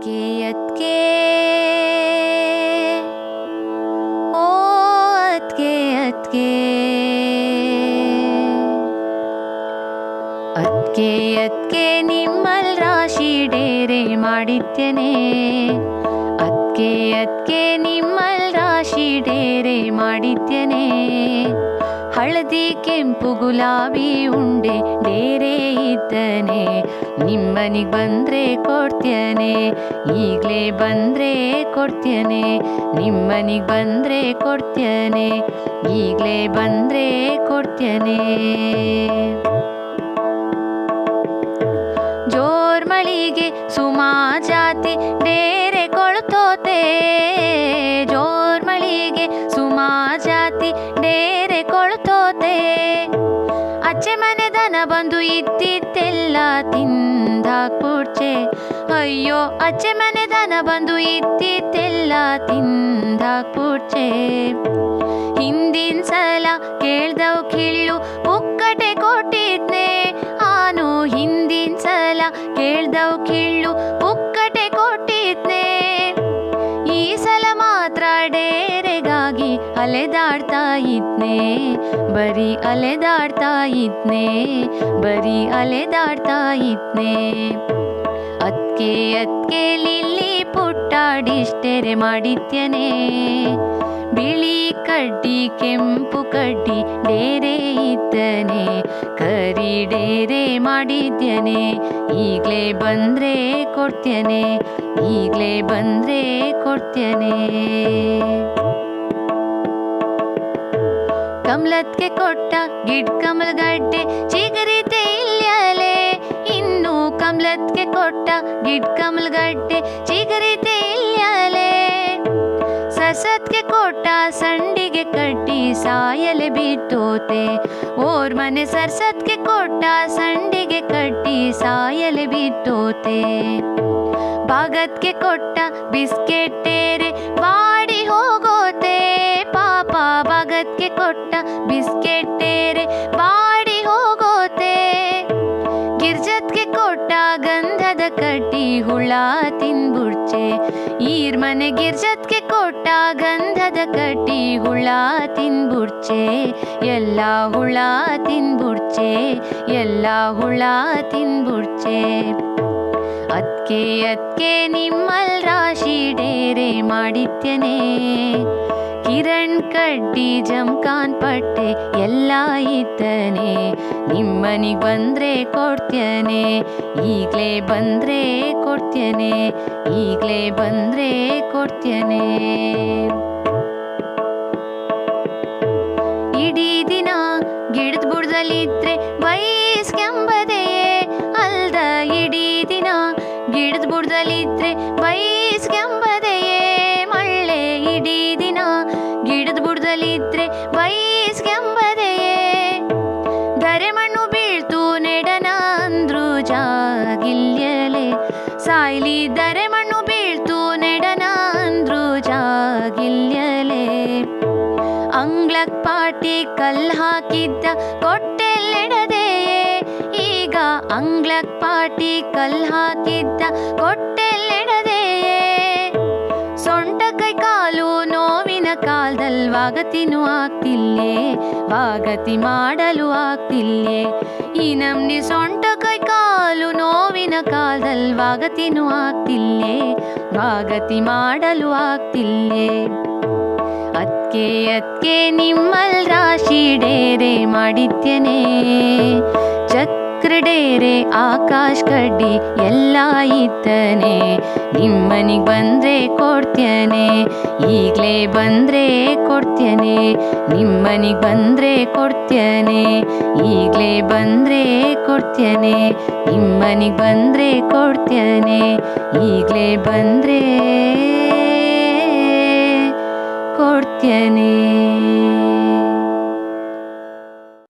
ಅದ್ಕೆ ಅದ್ಕೆ ಓ ಅದ್ಕೆ ಅದ್ಕೆ ಅದ್ಕೆ ಅದ್ಕೆ ನಿಮ್ಮಲ್ ರಾಶಿ ಡೇರೆ ಮಾಡಿದ್ದೇನೆ ಅದ್ಕೆ ಅದ್ಕೆ ನಿಮ್ಮಲ್ ರಾಶಿ ಡೇರೆ ಮಾಡಿದ್ದೇನೆ ಹಳದಿ, ಕೆಂಪು, ಗುಲಾಬಿ, ಉಂಡೆ ಡೇರೆ ಇದ್ದನೆ. ನಿಮ್ಮನಿಗ್ ಬಂದ್ರೆ ಕೊಡ್ತೇನೆ, ಈಗಲೇ ಬಂದ್ರೆ ಕೊಡ್ತೇನೆ, ನಿಮ್ಮನಿಗೆ ಬಂದ್ರೆ ಕೊಡ್ತೇನೆ, ಈಗಲೇ ಬಂದ್ರೆ ಕೊಡ್ತೇನೆ. ಜೋರ್ ಮಳಿಗೆ ಸುಮಾ ಜಾತಿ ಡೇರೆ ಕೊಳ್ತೋತೆ, ಜೋರ್ ಮಳಿಗೆ ಸುಮಾ ಜಾತಿ ಡೇರೆ ಕೊಳ್ತೋತೆ. ಅಚ್ಚೆ ಮನೆ ದನ ಬಂದು ಇದ್ದಿದ್ದೆಲ್ಲ ತಿಂದಾಕ್ಬಿಡ್ಚೆ ಅಯ್ಯೋ ಅಜ್ಜೆ ಮನೆ ದನ ಬಂದು ಇದ್ದಿದ್ದೆಲ್ಲ ತಿಂದಾಕ್ಬಿಡ್ಚೆ ಹಿಂದಿನ ಸಲ ಕೇಳ್ದವು ಕಿಳ್ಳು ಪುಕ್ಕಟೆ ಅಲೆದಾಡ್ತಾ ಇದ್ನೆ, ಬರೀ ಅಲೆದಾಡ್ತಾ ಇದ್ನೆ, ಬರೀ ಅಲೆದಾಡ್ತಾ ಇದ್ನೆ. ಅದ್ಕೆ ಅದ್ಕೆ ಲಿಲ್ಲಿ ಪುಟ್ಟಾಡಿಷ್ಟೆರೆ ಮಾಡಿದ್ಯನೆ. ಬಿಳಿ ಕಡ್ಡಿ, ಕೆಂಪು ಕಡ್ಡಿ ಡೇರೆ ಇದ್ದನೆ ಕರಿ ಡೇರೆ ಮಾಡಿದ್ಯನೆ. ಈಗಲೇ ಬಂದ್ರೆ ಕೊಡ್ತೇನೆ ಈಗಲೇ ಬಂದ್ರೆ ಕೊಡ್ತೇನೆ ಕಮಲತ್ಗೆ ಕೊಟ್ಟ ಗಿಡ್ ಕಮಲಗಡ್ಡೆ ಚಿಗರಿತೆ ಇಲ್ಲಲೇ ಇನ್ನು ಕಮಲತ್ಗೆ ಕೊಟ್ಟ ಗಿಡ್ ಕಮಲಗಡ್ಡೆ ಚಿಗರಿತೆ ಇಲ್ಲಲೇ ಸಸತ್ಗೆ ಕೊಟ್ಟ ಸಂಡಿಗೆ ಕಟ್ಟಿ ಸಾಯಲೆ ಬಿತ್ತೋತೆ ಓರ್ ಮನೆ ಸರ್ಸತ್ಗೆ ಕೊಟ್ಟ ಸಂಡಿಗೆ ಕಟ್ಟಿ ಸಾಯಲೆ ಬಿತ್ತೋತೆ ಭಾಗತ್ಗೆ ಕೊಟ್ಟ ಬಿಸ್ಕೆಟ್ ಟೇರೆ ಹುಳ ತಿನ್ಬುಡ್ಚೆ ಈರ್ ಮನೆ ಗಿರ್ಜತ್ಗೆ ಕೊಟ್ಟ ಗಂಧದ ಕಟ್ಟಿ ಹುಳ ತಿನ್ಬುಡ್ಚೆ ಎಲ್ಲ ಹುಳ ತಿನ್ಬುಡ್ಚೆ ಎಲ್ಲ ಹುಳ ತಿನ್ಬುಡ್ಚೆ ಅದ್ಕೆ ಅದ್ಕೆ ನಿಮ್ಮಲ್ ರಾಶಿ ಡೇರೆ ಮಾಡಿದ್ದೇನೆ ಕಿರಣ್ ಕಡ್ಡಿ, ಜಮ್ಕಾನ್ ಪಟ್ಟೆ, ಎಲ್ಲ ಇದ್ದನೆ. ನಿಮ್ಮನಿಗ್ ಬಂದ್ರೆ ಕೊಡ್ತೇನೆ, ಈಗಲೇ ಬಂದ್ರೆ ಕೊಡ್ತೇನೆ, ಈಗಲೇ ಬಂದ್ರೆ ಕೊಡ್ತೇನೆ. ಇಡೀ ದಿನ ಗಿಡದ ಬುಡದಲ್ಲಿದ್ರೆ ಬೈಸ್ಕೆಂಬದೆಯೇ ಅಲ್ದ, ಇಡೀ ದಿನ ಗಿಡದ ಬುಡದಲ್ಲಿದ್ರೆ ಬೈಸ್ಕೆಂಬದೆಯೇ ಮಳ್ಳೆ. ಇಡೀ ದಿನ ಗಿಡದ ಬುಡದಲ್ಲಿದ್ರೆ ಬೈಸ್ಕೆಂಬದೆಯೇ ಸಾಯ್ಲಿ ದರೆ ಮಣ್ಣು ಬೀಳ್ತು ನೆಡನ ಅಂದ್ರು ಜಾಗಿಲ್ಯಲೆ. ಅಂಗ್ಲಕ್ ಪಾಟಿ ಕಲ್ ಹಾಕಿದ್ದ ಕೊಟ್ಟೆಲ್ಲೆಡದೆಯೇ. ಈಗ ಅಂಗ್ಲಕ್ ಪಾಟಿ ಕಲ್ ಹಾಕಿದ್ದ ಕೊಟ್ಟೆಲ್ಲೆಡದೆಯೇ. ಸೊಂಟ ಕೈ ಕಾಲು ನೋವಿನ ಕಾಲದಲ್ಲಿ ವಾಗತಿನೂ ಆಗ್ತಿಲ್ಲೇ ವಾಗತಿ ಮಾಡಲು ಆಗ್ತಿಲ್ಲೇ ಈ ನಮ್ನಿ ಸೊಂಟ ನೋವಿನ ಕಾಲ್ದಲ್ ವಾಗತಿನೂ ಆಗ್ತಿಲ್ಲೇ ವಾಗತಿ ಮಾಡಲು ಆಗ್ತಿಲ್ಲೇ ಅದ್ಕೆ ಅದ್ಕೆ ನಿಮ್ಮಲ್ ರಾಶಿ ಡೇರೆ ಮಾಡಿದ್ಯನೆ? ಡೇರೆ ಆಕಾಶ್ ಕಡ್ಡಿ ಎಲ್ಲ ಇದ್ದಾನೆ. ನಿಮ್ಮನಿಗೆ ಬಂದ್ರೆ ಕೊಡ್ತೇನೆ, ಈಗಲೇ ಬಂದ್ರೆ ಕೊಡ್ತೇನೆ. ನಿಮ್ಮನಿಗೆ ಬಂದ್ರೆ ಕೊಡ್ತೇನೆ, ಈಗಲೇ ಬಂದ್ರೆ ಕೊಡ್ತೇನೆ. ನಿಮ್ಮನಿಗೆ ಬಂದ್ರೆ ಕೊಡ್ತೇನೆ, ಈಗಲೇ ಬಂದ್ರೆ ಕೊಡ್ತೇನೆ.